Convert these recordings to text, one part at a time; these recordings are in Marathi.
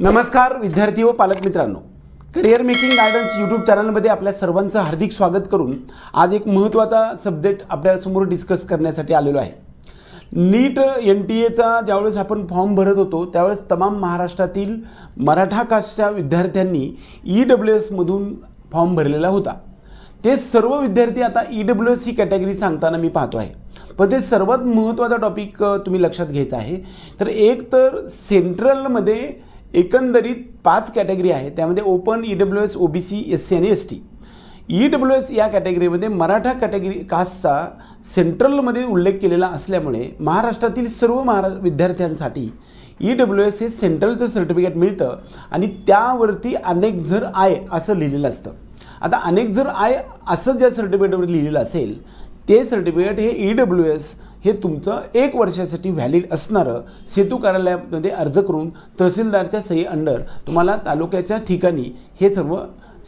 नमस्कार विद्यार्थी व पालक मित्रांनो. करिअर मेकिंग गायडन्स यूट्यूब चॅनलमध्ये आपल्या सर्वांचं हार्दिक स्वागत करून आज एक महत्त्वाचा सब्जेक्ट आपल्यासमोर डिस्कस करण्यासाठी आलेलो आहे. नीट एन टी एचा ज्यावेळेस आपण फॉर्म भरत होतो त्यावेळेस तमाम महाराष्ट्रातील मराठा कास्टच्या विद्यार्थ्यांनी ई डब्ल्यू एसमधून फॉर्म भरलेला होता. ते सर्व विद्यार्थी आता ई डब्ल्यू एस ही कॅटेगरी सांगताना मी पाहतो आहे. पण ते सर्वात महत्त्वाचा टॉपिक तुम्ही लक्षात घ्यायचा आहे. तर एक तर सेंट्रलमध्ये एकंदरीत पाच कॅटेगरी आहे. त्यामध्ये open E W S O B C S C आणि S T E W S या कॅटेगरीमध्ये मराठा कॅटेगरी कास्टचा सेंट्रलमध्ये उल्लेख केलेला असल्यामुळे महाराष्ट्रातील सर्व महारा विद्यार्थ्यांसाठी ई डब्ल्यू एस हे सेंट्रलचं सर्टिफिकेट मिळतं आणि त्यावरती अनेक जर आय असं लिहिलेलं असतं. आता अनेक जर आय असं ज्या सर्टिफिकेटवर लिहिलेलं असेल ते सर्टिफिकेट हे ई डब्ल्यू एस हे तुमचं एक वर्षासाठी व्हॅलिड असणारं सेतू कार्यालयामध्ये अर्ज करून तहसीलदारच्या सही अंडर तुम्हाला तालुक्याच्या ठिकाणी हे सर्व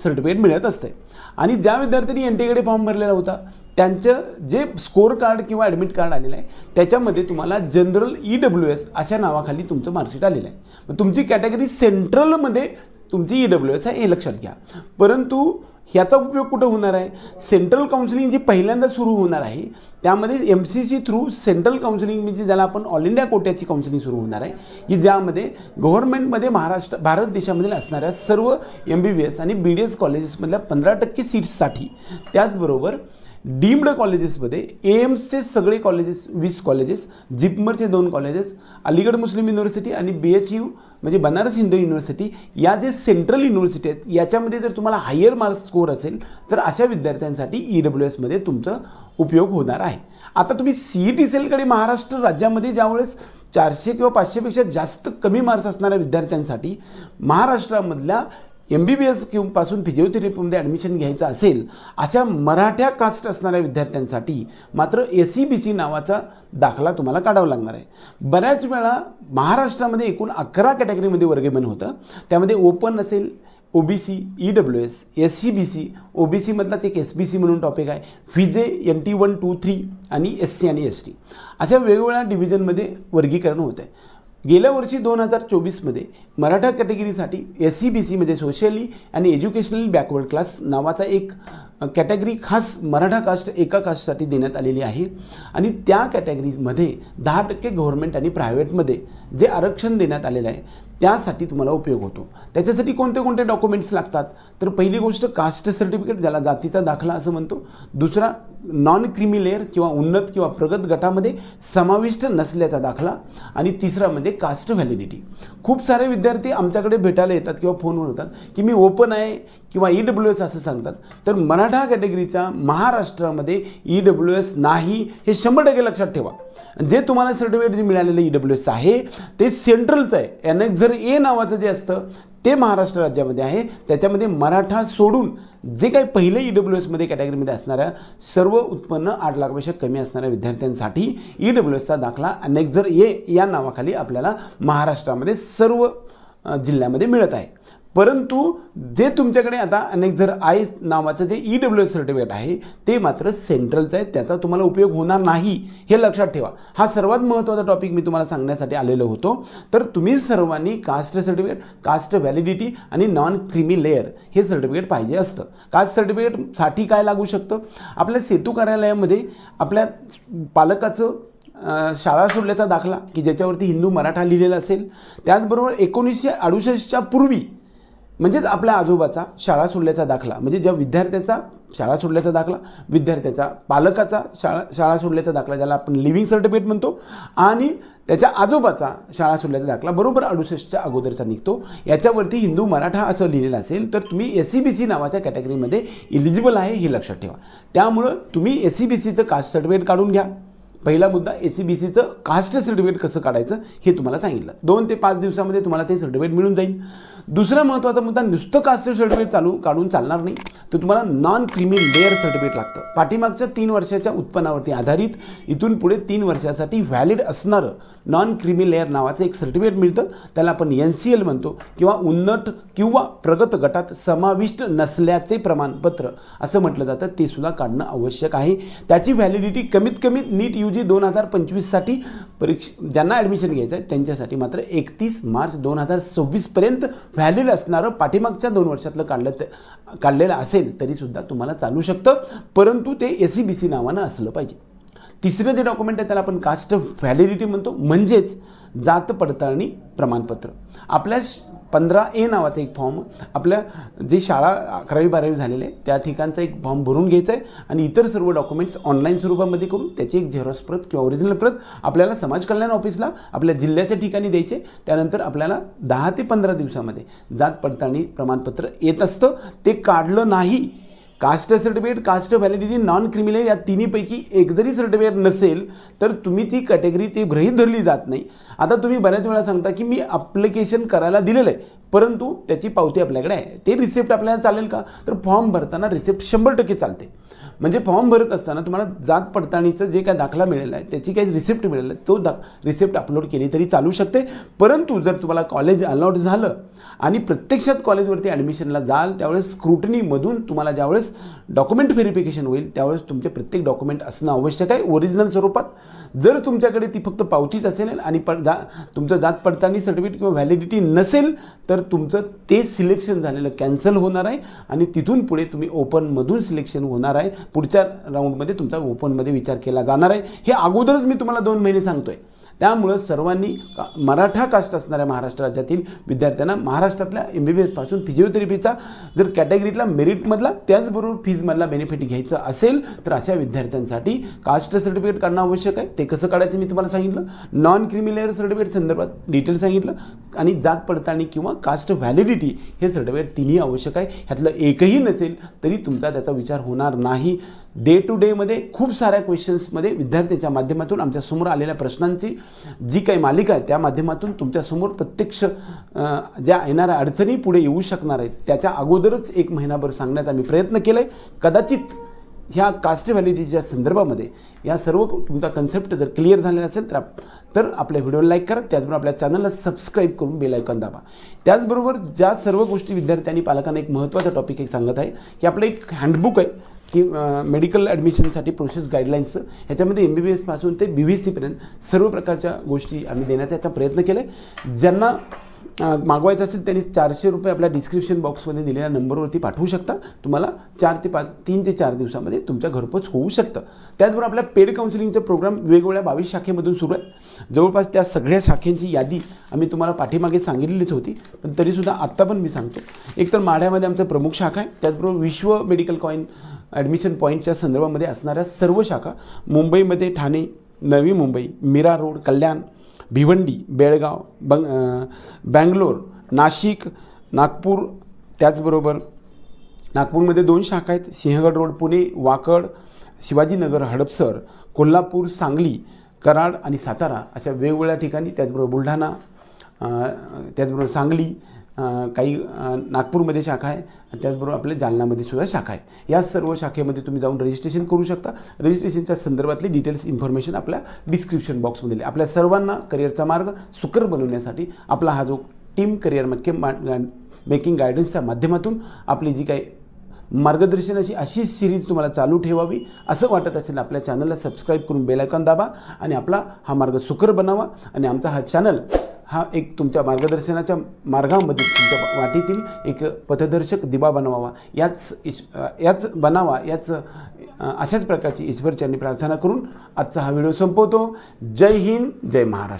सर्टिफिकेट मिळत असते. आणि ज्या विद्यार्थ्यांनी एन टीकडे फॉर्म भरलेला होता त्यांचं जे स्कोअर कार्ड किंवा ॲडमिट कार्ड आलेलं आहे त्याच्यामध्ये तुम्हाला जनरल ई डब्ल्यू एस अशा नावाखाली तुमचं मार्कशीट आलेलं आहे. मग तुमची कॅटेगरी सेंट्रलमध्ये तुमची ई डब्ल्यू एस आहे हे लक्षात घ्या. परंतु ह्याचा उपयोग कुठं होणार आहे? सेंट्रल काउन्सिलिंग जी पहिल्यांदा सुरू होणार आहे त्यामध्ये M C C through central counselling म्हणजे ज्याला आपण ऑल इंडिया कोट्याची काउन्सिलिंग सुरू होणार आहे की ज्यामध्ये गव्हर्नमेंटमध्ये महाराष्ट्र भारत देशामधील असणाऱ्या सर्व एम बी बी एस आणि बी डी एस कॉलेजेसमधल्या पंधरा टक्के सीट्ससाठी त्याचबरोबर डीम्ड कॉलेजेसमध्ये ए एम्सचे सगळे कॉलेजेस वीस कॉलेजेस जिपमरचे दोन कॉलेजेस अलीगड मुस्लिम युनिव्हर्सिटी आणि बी एच यू म्हणजे बनारस हिंदू युनिव्हर्सिटी या जे सेंट्रल युनिव्हर्सिटी आहेत याच्यामध्ये जर तुम्हाला हायर मार्क्स स्कोअर असेल तर अशा विद्यार्थ्यांसाठी ई डब्ल्यू एसमध्ये तुमचं उपयोग होणार आहे. आता तुम्ही सी ई टी सेलकडे महाराष्ट्र राज्यामध्ये ज्यावेळेस चारशे किंवा पाचशेपेक्षा जास्त कमी मार्क्स असणाऱ्या विद्यार्थ्यांसाठी महाराष्ट्रामधल्या एम बी बी एस किंवा पासून फिजिओथेरपीमध्ये ॲडमिशन घ्यायचं असेल अशा मराठ्या कास्ट असणाऱ्या विद्यार्थ्यांसाठी मात्र ए सी बी सी नावाचा दाखला तुम्हाला काढावा लागणार आहे. बऱ्याच वेळा महाराष्ट्रामध्ये एकूण अकरा कॅटेगरीमध्ये वर्गीकरण होतं. त्यामध्ये ओपन असेल O B C E W S S C B C O B सीमधलाच एक एस बी सी म्हणून टॉपिक आहे. V J N T one two three आणि एस सी आणि एस टी अशा वेगवेगळ्या डिव्हिजनमध्ये वर्गीकरण होतं आहे गेल्या वर्षी दोन हजार चोवीसमध्ये मराठा कॅटेगरीसाठी एस सी बी सीमध्ये सोशली आणि एज्युकेशनल बॅकवर्ड क्लास नावाचा एक कॅटेगरी खास मराठा कास्ट एका कास्टसाठी देण्यात आलेली आहे. आणि त्या कॅटेगरीजमध्ये दहा टक्के गव्हर्नमेंट आणि प्रायव्हेटमध्ये जे आरक्षण देण्यात आलेलं आहे त्यासाठी तुम्हाला उपयोग होतो. त्याच्यासाठी कोणते कोणते डॉक्युमेंट्स लागतात? तर पहिली गोष्ट कास्ट सर्टिफिकेट ज्याला जातीचा दाखला असं म्हणतो. दुसरा नॉन क्रिमी लेअर किंवा उन्नत किंवा प्रगत गटामध्ये समाविष्ट नसल्याचा दाखला. आणि तिसरा म्हणजे कास्ट व्हॅलिडिटी खूप सारे विद्यार्थी आमच्याकडे भेटायला येतात किंवा फोनवर येतात की मी ओपन आहे किंवा ई डब्ल्यू एस असं सांगतात. तर मराठा कॅटेगरीचा महाराष्ट्रामध्ये ई डब्ल्यू एस नाही हे शंभर टक्के लक्षात ठेवा. जे तुम्हाला सर्टिफिकेट जे मिळालेलं ई डब्ल्यू एस आहे ते सेंट्रलचं आहे. एन एक्स जर ए नावाचं जे असतं ते महाराष्ट्र राज्यामध्ये आहे. त्याच्यामध्ये मराठा सोडून जे काही पहिले ई डब्ल्यू एसमध्ये कॅटेगरीमध्ये असणाऱ्या सर्व उत्पन्न आठ लाखापेक्षा कमी असणाऱ्या विद्यार्थ्यांसाठी ई डब्ल्यू एसचा दाखला अनेक जर ए या नावाखाली आपल्याला महाराष्ट्रामध्ये सर्व जिल्ह्यामध्ये मिळत आहे. परंतु जे तुमच्याकडे आता अनेक जर आय नावाचं जे ई डब्ल्यू एस सर्टिफिकेट आहे ते मात्र सेंट्रलचं आहे त्याचा तुम्हाला उपयोग होणार नाही हे लक्षात ठेवा. हा सर्वात महत्त्वाचा टॉपिक मी तुम्हाला सांगण्यासाठी आलेलो होतो. तर तुम्ही सर्वांनी कास्ट सर्टिफिकेट कास्ट व्हॅलिडिटी आणि नॉन क्रिमी लेअर हे सर्टिफिकेट पाहिजे असतं. कास्ट सर्टिफिकेटसाठी काय लागू शकतं? आपल्या सेतू कार्यालयामध्ये आपल्या पालकाचं शाळा सोडल्याचा दाखला की ज्याच्यावरती हिंदू मराठा लिहिलेला असेल. त्याचबरोबर एकोणीसशे अडुसष्टच्या पूर्वी म्हणजेच आपल्या आजोबाचा शाळा सोडल्याचा दाखला. म्हणजे ज्या विद्यार्थ्याचा शाळा सोडल्याचा दाखला विद्यार्थ्याचा पालकाचा शाळा शाळा सोडल्याचा दाखला ज्याला आपण लिव्हिंग सर्टिफिकेट म्हणतो आणि त्याच्या आजोबाचा शाळा सोडल्याचा दाखला बरोबर अडुसष्टच्या अगोदरचा निघतो. याच्यावरती हिंदू मराठा असं लिहिलेलं असेल तर तुम्ही एस सी बी सी नावाच्या कॅटेगरीमध्ये इलिजिबल आहे हे लक्षात ठेवा. त्यामुळं तुम्ही एस सी बी सीचं कास्ट सर्टिफिकेट काढून घ्या. पहिला मुद्दा ए सी बी सीचं कास्ट सर्टिफिकेट कसं काढायचं हे तुम्हाला सांगितलं. दोन ते पाच दिवसामध्ये तुम्हाला ते सर्टिफिकेट मिळून जाईल. दुसरा महत्त्वाचा मुद्दा नुसतं कास्ट सर्टिफिकेट चालू काढून चालणार नाही. तर तुम्हाला नॉन क्रिमी लेअर सर्टिफिकेट लागतं. पाठीमागच्या तीन वर्षाच्या उत्पन्नावरती आधारित इथून पुढे तीन वर्षासाठी व्हॅलिड असणारं नॉन क्रिमी लेअर नावाचं एक सर्टिफिकेट मिळतं. त्याला आपण एन सी एल म्हणतो किंवा उन्नत किंवा प्रगत गटात समाविष्ट नसल्याचे प्रमाणपत्र असं म्हटलं जातं. ते सुद्धा काढणं आवश्यक आहे. त्याची व्हॅलिडिटी कमीत कमी नीट यू यू जी दोन हजार पंचवीससाठी परीक्ष ज्यांना ॲडमिशन घ्यायचं आहे त्यांच्यासाठी मात्र एकतीस मार्च दोन हजार सव्वीसपर्यंत व्हॅलिड असणारं पाठीमागच्या दोन वर्षातलं काढलं काढलेलं असेल तरीसुद्धा तुम्हाला चालू शकतं. परंतु ते एस सी बी सी नावानं असलं पाहिजे. तिसरं जे डॉक्युमेंट आहे त्याला आपण कास्ट व्हॅलिडिटी म्हणतो. म्हणजेच जात पडताळणी प्रमाणपत्र. आपल्या पंधरा ए नावाचा एक फॉर्म आपल्या जे शाळा अकरावी बारावी झालेले आहे त्या ठिकाणचा एक फॉर्म भरून घ्यायचा आहे आणि इतर सर्व डॉक्युमेंट्स ऑनलाईन स्वरूपामध्ये करून त्याची एक झेरॉक्स प्रत किंवा ओरिजिनल प्रत आपल्याला समाज कल्याण ऑफिसला आपल्या जिल्ह्याच्या ठिकाणी द्यायचे त्यानंतर आपल्याला दहा ते पंधरा दिवसामध्ये जात पडताळणी प्रमाणपत्र येत असतं. ते काढलं नाही caste certificate caste validity non criminal या तिन्हीपैकी एक जरी सर्टिफिकेट नसेल तर तुम्ही ती कॅटेगरी ती गृहीत धरली जात नाही. आता तुम्ही बऱ्याच वेळा सांगता की मी अप्लिकेशन करायला दिलेलं आहे. परंतु त्याची पावती आपल्याकडे आहे. ते रिसिप्ट आपल्याला चालेल का? तर फॉर्म भरताना रिसिप्ट शंभर टक्के चालते. म्हणजे फॉर्म भरत असताना तुम्हाला जात पडताळणीचं जे काय दाखला मिळाला आहे त्याची काही रिसिप्ट मिळेल आहे तो दा रिसिप्ट अपलोड केली तरी चालू शकते. परंतु जर तुम्हाला कॉलेज अलॉट झालं आणि प्रत्यक्षात कॉलेजवरती ॲडमिशनला जाल त्यावेळेस स्क्रुटनीमधून तुम्हाला ज्यावेळेस डॉक्युमेंट व्हेरिफिकेशन होईल त्यावेळेस तुमचे प्रत्येक डॉक्युमेंट असणं आवश्यक आहे ओरिजिनल स्वरूपात. जर तुमच्याकडे ती फक्त पावतीच असेल आणि पण जा तुमचं जात पडताळणी सर्टिफिकेट किंवा व्हॅलिडिटी नसेल तर तर तुमचं ते सिलेक्शन झालेलं कॅन्सल होणार आहे आणि तिथून पुढे तुम्ही ओपनमधून सिलेक्शन होणार आहे. पुढच्या राऊंडमध्ये तुमचा ओपनमध्ये विचार केला जाणार आहे. हे अगोदरच मी तुम्हाला दोन महिने सांगतोय. त्यामुळं सर्वांनी का मराठा कास्ट असणाऱ्या महाराष्ट्र राज्यातील विद्यार्थ्यांना महाराष्ट्रातल्या एम बी बी एसपासून फिजिओथेरपीचा जर कॅटेगरीतला मेरिटमधला त्याचबरोबर फीजमधला बेनिफिट घ्यायचं असेल तर अशा विद्यार्थ्यांसाठी कास्ट सर्टिफिकेट काढणं आवश्यक आहे. ते कसं काढायचं मी तुम्हाला सांगितलं. नॉन क्रिमिलेअर सर्टिफिकेट संदर्भात डिटेल सांगितलं. आणि जात पडताळणी किंवा कास्ट व्हॅलिडिटी हे सर्टिफिकेट तिन्ही आवश्यक आहे. ह्यातलं एकही नसेल तरी तुमचा त्याचा विचार होणार नाही. डे टू डेमध्ये खूप साऱ्या क्वेश्चन्समध्ये विद्यार्थ्यांच्या माध्यमातून आमच्यासमोर आलेल्या प्रश्नांची जी काही मालिका आहे त्या माध्यमातून तुमच्यासमोर प्रत्यक्ष ज्या येणाऱ्या अडचणी पुढे येऊ शकणार आहेत त्याच्या अगोदरच एक महिनाभर सांगण्याचा मी प्रयत्न केला आहे कदाचित ह्या कास्ट व्हॅलिडिटीच्या संदर्भामध्ये या सर्व तुमचा कन्सेप्ट जर क्लिअर झालेला असेल तर तर आपल्या व्हिडिओला लाईक करा. त्याचबरोबर आपल्या चॅनलला सबस्क्राईब करून बेल आयकॉन दाबा. त्याचबरोबर ज्या सर्व गोष्टी विद्यार्थ्यांनी पालकांना एक महत्त्वाचा टॉपिक एक सांगत आहे की आपलं एक हँडबुक आहे की मेडिकल ॲडमिशनसाठी प्रोसेस गाईडलाईन्स ह्याच्यामध्ये एम बी बी एसपासून ते बी व्ही सीपर्यंत सर्व प्रकारच्या गोष्टी आम्ही देण्याचा याचा प्रयत्न केला आहे ज्यांना मागवायचं असेल त्यांनी चारशे रुपये आपल्या डिस्क्रिप्शन बॉक्समध्ये दिलेल्या नंबरवरती पाठवू शकता. तुम्हाला चार ते पाच तीन ते चार दिवसामध्ये तुमच्या घरपोच होऊ शकतं. त्याचबरोबर आपल्या पेड काउन्सिलिंगचं प्रोग्राम वेगवेगळ्या बावीस शाखेमधून सुरू आहे. जवळपास त्या सगळ्या शाखेंची यादी आम्ही तुम्हाला पाठीमागे सांगितलेलीच होती पण तरीसुद्धा आत्ता पण मी सांगतो. एकतर माढ्यामध्ये आमचं प्रमुख शाखा आहे. त्याचबरोबर विश्व मेडिकल कॉईन ॲडमिशन पॉईंटच्या संदर्भामध्ये असणाऱ्या सर्व शाखा मुंबईमध्ये ठाणे नवी मुंबई मीरा रोड कल्याण भिवंडी बेळगाव बंग बँगलोर नाशिक नागपूर त्याचबरोबर नागपूरमध्ये दोन शाखा आहेत. सिंहगड रोड पुणे वाकड शिवाजीनगर हडपसर कोल्हापूर सांगली कराड आणि सातारा अशा वेगवेगळ्या ठिकाणी त्याचबरोबर बुलढाणा त्याचबरोबर सांगली काही नागपूरमध्ये शाखा आहे आणि त्याचबरोबर आपल्या जालनामध्ये सुद्धा शाखा आहे. या सर्व शाखेमध्ये तुम्ही जाऊन रजिस्ट्रेशन करू शकता. रजिस्ट्रेशनच्या संदर्भातली डिटेल्स इन्फॉर्मेशन आपल्या डिस्क्रिप्शन बॉक्समध्ये दिली. आपल्या सर्वांना करिअरचा मार्ग सुकर बनवण्यासाठी आपला हा जो टीम करिअर मेके मेकिंग गायडन्सच्या माध्यमातून आपली जी काही मार्गदर्शनाची अशी सिरीज तुम्हाला चालू ठेवावी असं वाटत असेल आपल्या चॅनलला सबस्क्राईब करून बेलायकॉन दाबा आणि आपला हा मार्ग सुकर बनावा. आणि आमचा हा चॅनल हा एक तुमच्या मार्गदर्शनाच्या मार्गामध्ये तुमच्या वाटेतील एक पथदर्शक दिवा बनवावा. याच इश याच बनावा याच अशाच प्रकारची ईश्वरच्यांनी प्रार्थना करून आजचा हा व्हिडिओ संपवतो. जय हिंद जय महाराष्ट्र.